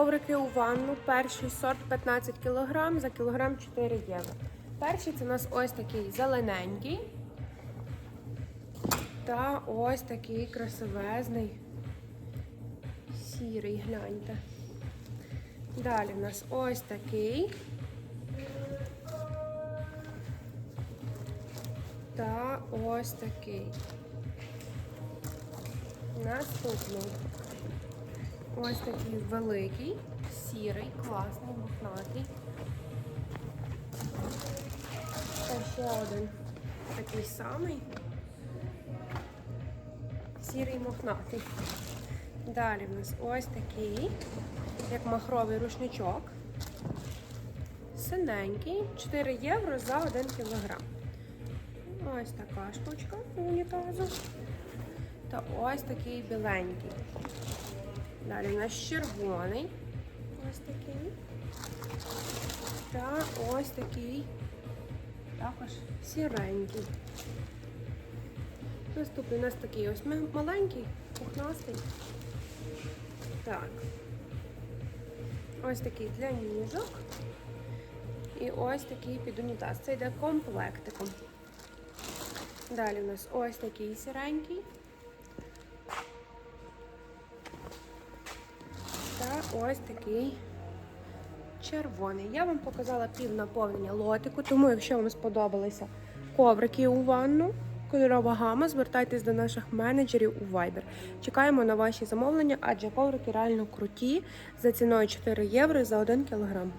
коврики у ванну. Перший сорт 15 кг, за кілограм 4 євро. Перший це у нас ось такий зелененький. Та ось такий красивезний. Сірий, гляньте. Далі в нас ось такий. Та ось такий. Наступний. Ось такий великий, сірий, класний, мохнатий. Та ще один такий самий. Сірий мохнатий. Далі в нас ось такий, як махровий рушничок. Синенький, 4 євро за 1 кілограм. Ось така штучка унітазу. Та ось такий біленький. Далі у нас червоний. Ось такий. Та ось такий. Також сіренький. Наступний у нас такий ось маленький, пухнастий. Так. Ось такий для ніжок. І ось такий під унітаз. Це йде комплектиком. Далі у нас ось такий сіренький. Та ось такий червоний. Я вам показала пів наповнення лотику, тому якщо вам сподобалися коврики у ванну, кольорова гама, звертайтесь до наших менеджерів у Viber. Чекаємо на ваші замовлення, адже коврики реально круті за ціною 4 євро за 1 кілограм.